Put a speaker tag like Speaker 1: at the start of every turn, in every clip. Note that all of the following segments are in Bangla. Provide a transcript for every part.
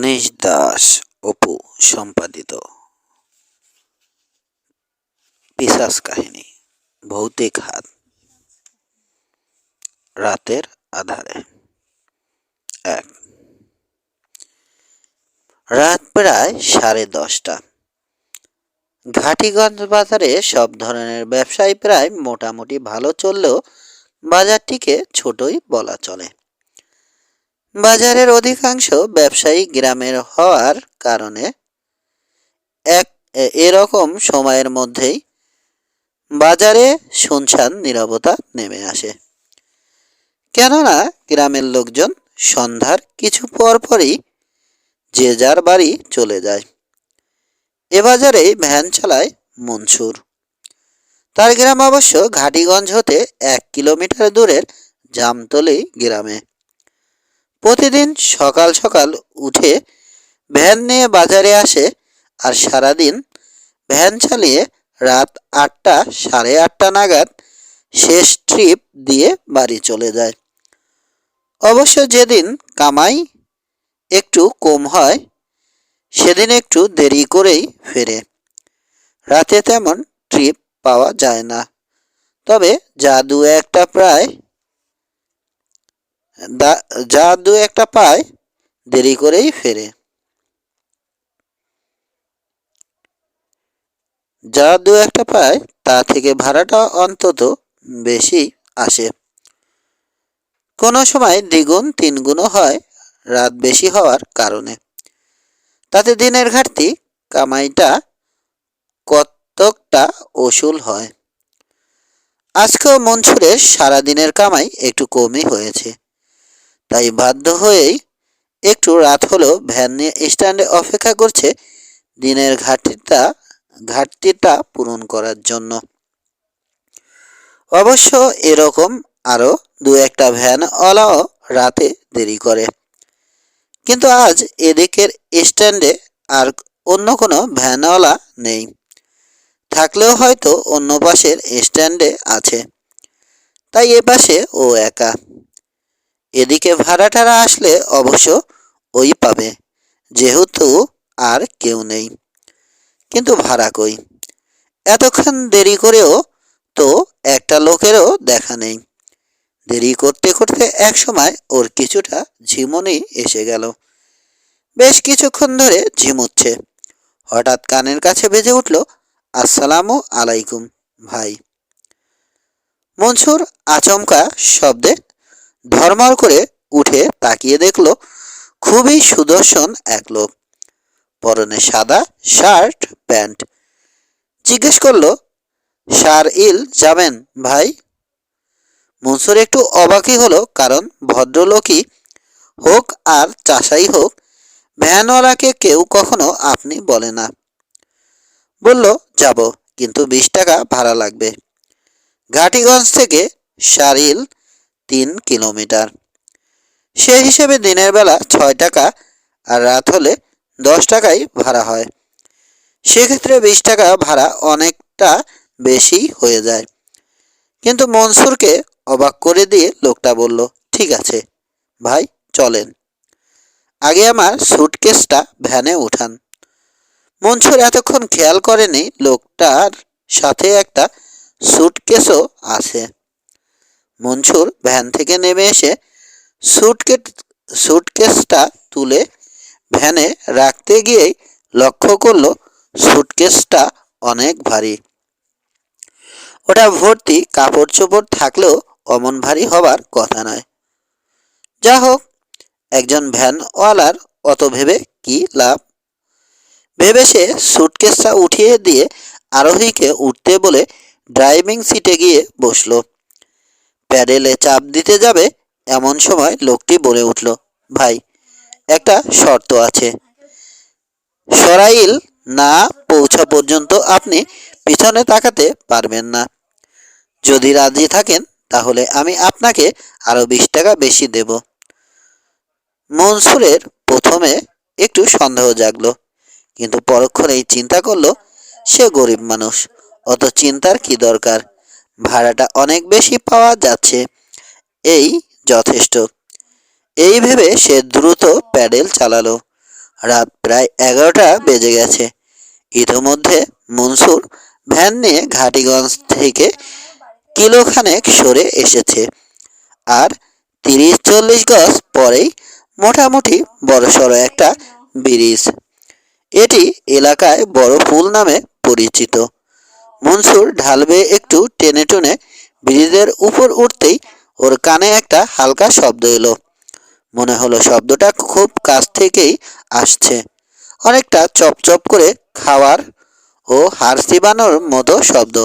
Speaker 1: অনীশ দাস, অপু সম্পাদিত। পিশাচ কাহিনী, ভৌতিক হাত। রাতের আধারে। এক। রাত প্রায় সাড়ে দশটা। ঘাটিগঞ্জ বাজারে সব ধরনের ব্যবসায়ী প্রায় মোটামুটি ভালো চললেও বাজারটিকে ছোটই বলা চলে। বাজারের অধিকাংশ ব্যবসায়ী গ্রামের হওয়ার কারণে এক এরকম সময়ের মধ্যেই বাজারে শুনশান নীরবতা নেমে আসে। কেননা গ্রামের লোকজন সন্ধ্যার কিছু পর পরই যে যার বাড়ি চলে যায়। এ বাজারেই ভ্যান চালায় মনসুর। তার গ্রাম অবশ্য ঘাটিগঞ্জ হতে এক কিলোমিটার দূরের জামতলি গ্রামে। প্রতিদিন সকাল সকাল উঠে ভ্যান নিয়ে বাজারে আসে আর সারাদিন ভ্যান চালিয়ে রাত আটটা, সাড়ে আটটা নাগাদ শেষ ট্রিপ দিয়ে বাড়ি চলে যায়। অবশ্য যেদিন কামাই একটু কম হয়, সেদিন একটু দেরি করেই ফেরে। রাতে তেমন ট্রিপ পাওয়া যায় না। তবে যা দু একটা প্রায় যা দু একটা পায়, দেরি করেই ফেরে। যা দু একটা পায়, তা থেকে ভাড়াটা অন্তত বেশি আসে। কোনো সময় দ্বিগুণ, তিনগুণও হয় রাত বেশি হওয়ার কারণে। তাতে দিনের ঘাটতি, কামাইটা কতকটা ওসুল হয়। আজকেও মনসুরের সারাদিনের কামাই একটু কমই হয়েছে। তাই বাধ্য হয়েই একটু রাত হলেও ভ্যান নিয়ে স্ট্যান্ডে অপেক্ষা করছে দিনের ঘাটতিটা ঘাটতিটা পূরণ করার জন্য। অবশ্য এরকম আরও দু একটা ভ্যানওয়ালাও রাতে দেরি করে। কিন্তু আজ এদিকের স্ট্যান্ডে আর অন্য কোনো ভ্যানওয়ালা নেই। থাকলেও হয়তো অন্য পাশের স্ট্যান্ডে আছে। তাই এ পাশে ও একা। এদিকে ভাড়াটারা আসলে অবশ্য ওই পাবে, যেহেতু আর কেউ নেই। কিন্তু ভাড়া কই? এতক্ষণ দেরি করেও তো একটা লোকেরও দেখা নেই। দেরি করতে করতে এক সময় ওর কিছুটা ঝিমুনি এসে গেল। বেশ কিছুক্ষণ ধরে ঝিমুচ্ছে। হঠাৎ কানের কাছে বেজে উঠল, আসসালামু আলাইকুম ভাই। মনসুর আচমকা শব্দে ধর্মর করে উঠে তাকিয়ে দেখল, খুবই সুদর্শন এক লোক। পরনে সাদা শার্ট, প্যান্ট। জিজ্ঞেস করল, সার ইল যাবেন ভাই? মনসুর একটু অবাকই হলো, কারণ ভদ্রলোকই হোক আর চাষাই হোক, ভ্যানওয়ালাকে কেউ কখনো আপনি বলে না। বলল, যাব, কিন্তু বিশ টাকা ভাড়া লাগবে। ঘাটিগঞ্জ থেকে সারিল তিন কিলোমিটার। সে হিসেবে দিনের বেলা ছয় টাকা আর রাত হলে দশ টাকাই ভাড়া হয়। সেক্ষেত্রে বিশ টাকা ভাড়া অনেকটা বেশি হয়ে যায়। কিন্তু মনসুরকে অবাক করে দিয়ে লোকটা বলল, ঠিক আছে, ভাই, চলেন। আগে আমার সুটকেসটা ভ্যানে উঠান। মনসুর এতক্ষণ খেয়াল করেনি লোকটার সাথে একটা সুটকেসও আছে। মনসুর ভ্যান থেকে নেমে এসে সুটকেট সুটকেসটা তুলে ভ্যানে রাখতে গিয়েই লক্ষ্য করল সুটকেসটা অনেক ভারী। ওটা ভর্তি কাপড় চোপড় থাকলেও অমন ভারী হবার কথা নয়। যা হোক, একজন ভ্যানওয়ালার অত ভেবে কি লাভ? ভেবে সে সুটকেসটা উঠিয়ে দিয়ে আরোহীকে উঠতে বলে ড্রাইভিং সিটে গিয়ে বসল। প্যাডেলে চাপ দিতে যাবে, এমন সময় লোকটি বলে উঠল, ভাই, একটা শর্ত আছে। সরাইল না পৌঁছা পর্যন্ত আপনি পিছনে তাকাতে পারবেন না। যদি রাজি থাকেন, তাহলে আমি আপনাকে আরও বিশ টাকা বেশি দেব। মনসুরের প্রথমে একটু সন্দেহ জাগলো, কিন্তু পরক্ষণেই চিন্তা করল, সে গরিব মানুষ, অত চিন্তার কি দরকার? ভাড়াটা অনেক বেশি পাওয়া যাচ্ছে। এই যথেষ্ট। এই ভেবে সে দ্রুত প্যাডেল চালালো। রাত প্রায় এগারোটা বেজে গেছে। ইতোমধ্যে মনসুর ভ্যান নিয়ে ঘাটিগঞ্জ থেকে কিলোখানেক সরে এসেছে। আর তিরিশ চল্লিশ গজ পরেই মোটামুটি বড়সড় একটা ব্রিজ। এটি এলাকায় বড় পুল নামে পরিচিত। মনসুর ঢালবে একটু টেনে টুনে ব্রিজের উপর উঠতেই ওর কানে একটা হালকা শব্দ এলো। মনে হলো শব্দটা খুব কাছ থেকেই আসছে। অনেকটা চপচপ করে খাওয়ার ও হাড় চিবানোর মতো শব্দ।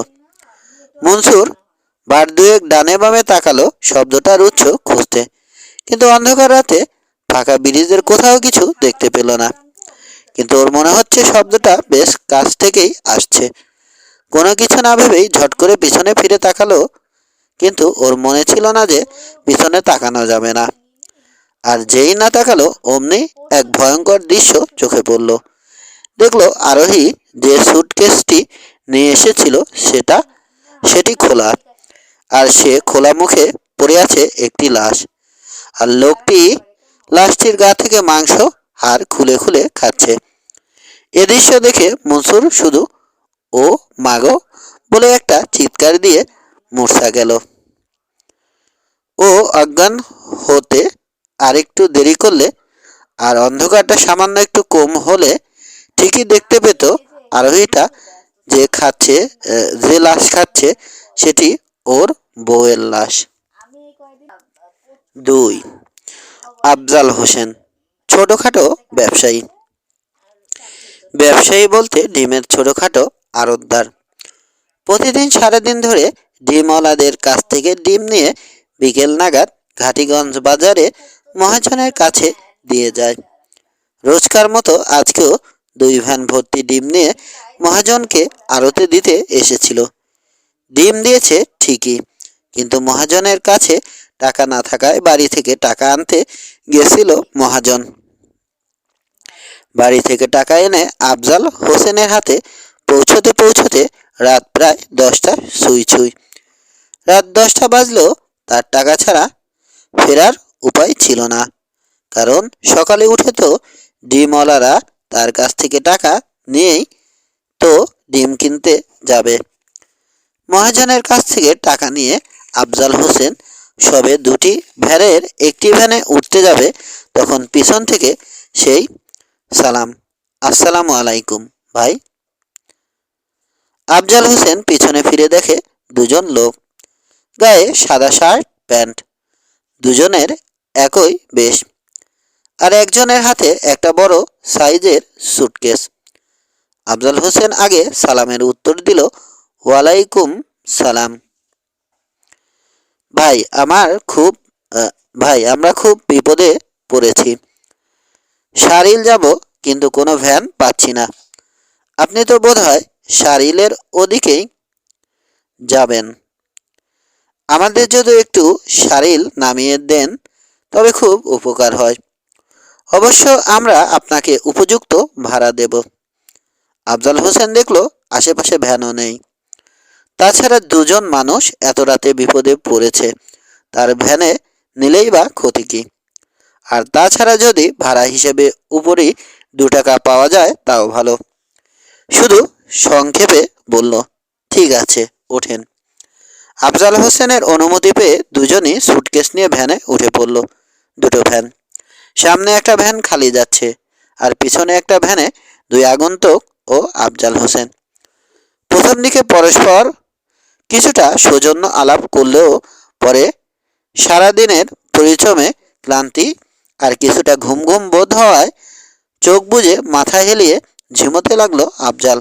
Speaker 1: মনসুর বার দুয়েক ডানে বামে তাকালো শব্দটার উৎস খুঁজতে। কিন্তু অন্ধকার রাতে ফাঁকা ব্রিজের কোথাও কিছু দেখতে পেল না। কিন্তু ওর মনে হচ্ছে শব্দটা বেশ কাছ থেকেই আসছে। কোনো কিছু না ভেবেই ঝট করে পিছনে ফিরে তাকালো। কিন্তু ওর মনে ছিল না যে পিছনে তাকানো যাবে না। আর যেই না তাকালো, অমনি এক ভয়ঙ্কর দৃশ্য চোখে পড়ল। দেখল আরোহী যে সুটকেসটি নিয়ে এসেছিল সেটা, সেটি খোলা। আর সে খোলা মুখে পড়ে আছে একটি লাশ। আর লোকটি লাশটির গা থেকে মাংস, হাড় খুলে খুলে খাচ্ছে। এ দৃশ্য দেখে মনসুর শুধু ও মাগো বলে একটা চিৎকার দিয়ে মূর্ছা গেল। ও অজ্ঞান হতে আরেকটু দেরি করলে আর অন্ধকারটা সামান্য একটু কম হলে ঠিকই দেখতে পেত আরোহীটা যে খাচ্ছে যে লাশ খাচ্ছে সেটি ওর বউয়ের লাশ। দুই, আফজাল হোসেন, ছোটখাটো ব্যবসায়ী। ব্যবসায়ী বলতে ডিমের ছোটখাটো আড়তদার প্রতিদিন সারাদিন ধরে ডিমওয়ালাদের কাছ থেকে ডিম নিয়ে বিকেল নাগাদ ঘাটিগঞ্জ বাজারে মহাজনের কাছে দিয়ে যায়। রোজকার মতো আজকেও দুই ভ্যান ভর্তি ডিম নিয়ে মহাজনকে আড়তে দিতে এসেছিল। ডিম দিয়েছে ঠিকই, কিন্তু মহাজনের কাছে টাকা না থাকায় বাড়ি থেকে টাকা আনতে গেছিল মহাজন। বাড়ি থেকে টাকা এনে আফজাল হোসেনের হাতে পৌঁছতে পৌঁছতে রাত প্রায় দশটা ছুঁই ছুঁই। রাত দশটা বাজলেও তার টাকা ছাড়া ফেরার উপায় ছিল না। কারণ সকালে উঠে তো ডিমওয়ালারা তার কাছ থেকে টাকা নিয়েই তো ডিম কিনতে যাবে। মহাজনের কাছ থেকে টাকা নিয়ে আফজাল হোসেন সবে দুটি ভ্যানের একটি ভ্যানে উঠতে যাবে, তখন পিছন থেকে সেই সালাম। আসসালামু আলাইকুম, ভাই। আফজাল হোসেন পিছনে ফিরে দেখে দুজন লোক। গায়ে সাদা শার্ট, প্যান্ট। দুজনের একই বেশ। আর একজনের হাতে একটা বড় সাইজের সুটকেস। আফজাল হোসেন আগে সালামের উত্তর দিল, ওয়ালাইকুম সালাম। ভাই, আমার খুব ভাই, আমরা খুব বিপদে পড়েছি। সারিল যাব, কিন্তু কোনো ভ্যান পাচ্ছি না। আপনি তো বোধহয় সারিলের ওদিকেই যাবেন। আমাদের যদি একটু সারিল নামিয়ে দেন, তবে খুব উপকার হয়। অবশ্য আমরা আপনাকে উপযুক্ত ভাড়া দেব। আফজাল হোসেন দেখল আশেপাশে ভ্যানও নেই। তাছাড়া দুজন মানুষ এত রাতে বিপদে পড়েছে। তার ভ্যানে নিলেই বা ক্ষতি কি? আর তাছাড়া যদি ভাড়া হিসেবে উপরই দু টাকা পাওয়া যায়, তাও ভালো। শুধু সংক্ষেপে বলল, ঠিক আছে, ওঠেন। আফজাল হোসেনের অনুমতি পেয়ে দুজনই সুটকেস নিয়ে ভ্যানে উঠে পড়ল, দুটো ভ্যান। সামনে একটা ভ্যান খালি যাচ্ছে আর পিছনে একটা ভ্যানে দুই আগন্তুক ও আফজাল হোসেন। প্রথম দিকে পরস্পর কিছুটা সৌজন্য আলাপ করলেও পরে সারাদিনের পরিশ্রমে ক্লান্তি আর কিছুটা ঘুম ঘুম বোধ হওয়ায় চোখ বুজে মাথা হেলিয়ে ঝিমোতে লাগল আফজাল।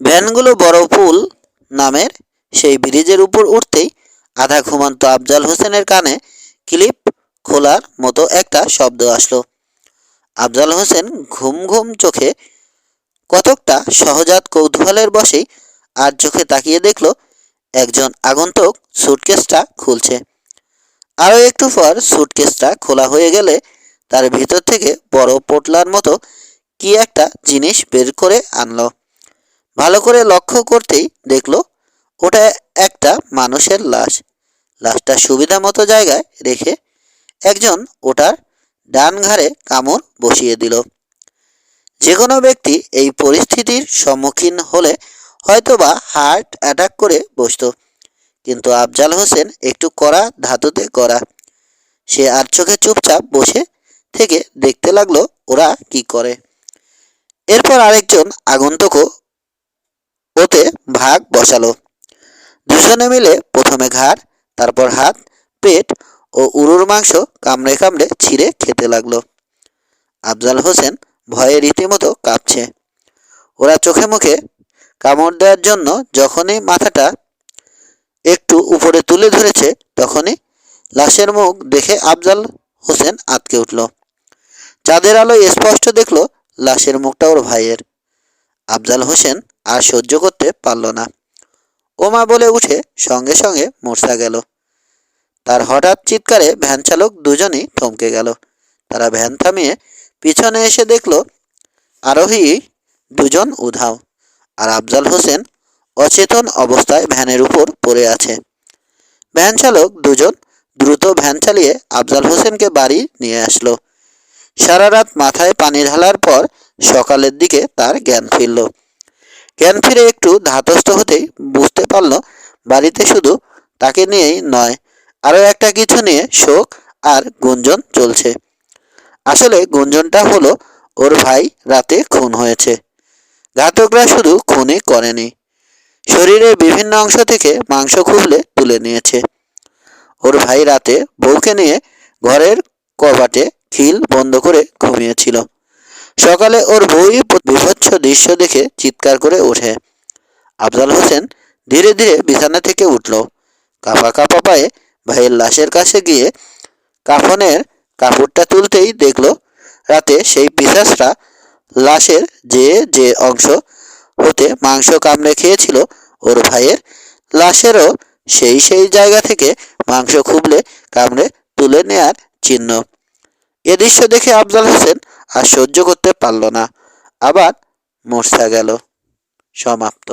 Speaker 1: ভ্যানগুলো বড় পুল নামের সেই ব্রিজের উপর উঠতেই আধা ঘুমান্ত আফজাল হোসেনের কানে ক্লিপ খোলার মতো একটা শব্দ আসলো। আফজাল হোসেন ঘুম ঘুম চোখে কতকটা সহজাত কৌতূহলের বসেই আর চোখে তাকিয়ে দেখল, একজন আগন্তুক সুটকেসটা খুলছে। আরও একটু পর সুটকেসটা খোলা হয়ে গেলে তার ভিতর থেকে বড় পোটলার মতো কি একটা জিনিস বের করে আনলো। ভালো করে লক্ষ্য করতেই দেখল, ওটা একটা মানুষের লাশ। লাশটা সুবিধা মতো জায়গায় রেখে একজন ওটার ডান ঘাড়ে কামড় বসিয়ে দিল। যে কোনো ব্যক্তি এই পরিস্থিতির সম্মুখীন হলে হয়তোবা হার্ট অ্যাটাক করে বসতো, কিন্তু আফজাল হোসেন একটু কড়া ধাতুতে করা সে আর চোখে চুপচাপ বসে থেকে দেখতে লাগল ওরা কি করে। এরপর আরেকজন আগন্তুকও ওতে ভাগ বসালো। দুজনে মিলে প্রথমে ঘাড়, তারপর হাত, পেট ও উরুর মাংস কামড়ে কামড়ে ছিঁড়ে খেতে লাগল। আফজাল হোসেন ভয়ে রীতিমতো কাঁপছে। ওরা চোখে মুখে কামড় দেওয়ার জন্য যখনই মাথাটা একটু উপরে তুলে ধরেছে, তখনই লাশের মুখ দেখে আফজাল হোসেন আটকে উঠল। চাঁদের আলোয় স্পষ্ট দেখল লাশের মুখটা ওর ভাইয়ের। আফজাল হোসেন আর সহ্য করতে পারল না। ওমা বলে উঠে সঙ্গে সঙ্গে মূর্ছা গেল। তার হঠাৎ চিৎকারে ভ্যান চালক দুজনই থমকে গেল। তারা ভ্যান থামিয়ে পিছনে এসে দেখল, আরোহী দুজন উধাও আর আফজাল হোসেন অচেতন অবস্থায় ভ্যানের উপর পড়ে আছে। ভ্যান চালক দুজন দ্রুত ভ্যান চালিয়ে আফজাল হোসেনকে বাড়ি নিয়ে আসলো। সারা রাত মাথায় পানি ঢালার পর সকালের দিকে তার জ্ঞান ফিরল। জ্ঞান ফিরে একটু ধাতস্থ হতেই বুঝতে পারল, বাড়িতে শুধু তাকে নিয়েই নয়, আরও একটা কিছু নিয়ে শোক আর গুঞ্জন চলছে। আসলে গুঞ্জনটা হলো ওর ভাই রাতে খুন হয়েছে। ঘাতকরা শুধু খুনই করেনি, শরীরের বিভিন্ন অংশ থেকে মাংস খুবলে তুলে নিয়েছে। ওর ভাই রাতে বউকে নিয়ে ঘরের কবাটে খিল বন্ধ করে ঘুমিয়েছিল। সকালে ওর বউই বিভৎস দৃশ্য দেখে চিৎকার করে ওঠে। আফজাল হোসেন ধীরে ধীরে বিছানা থেকে উঠল। কাপা কাপা পায়ে ভাইয়ের লাশের কাছে গিয়ে কাফনের কাপড়টা তুলতেই দেখল, রাতে সেই পিসাসটা লাশের যে যে অংশ হতে মাংস কামড়ে খেয়েছিল, ওর ভাইয়ের লাশেরও সেই সেই জায়গা থেকে মাংস খুবলে কামড়ে তুলে নেয়ার চিহ্ন। এ দৃশ্য দেখে আফজাল হোসেন আর সহ্য করতে পারল না। আবার মূর্ছা গেল সমাপ্ত।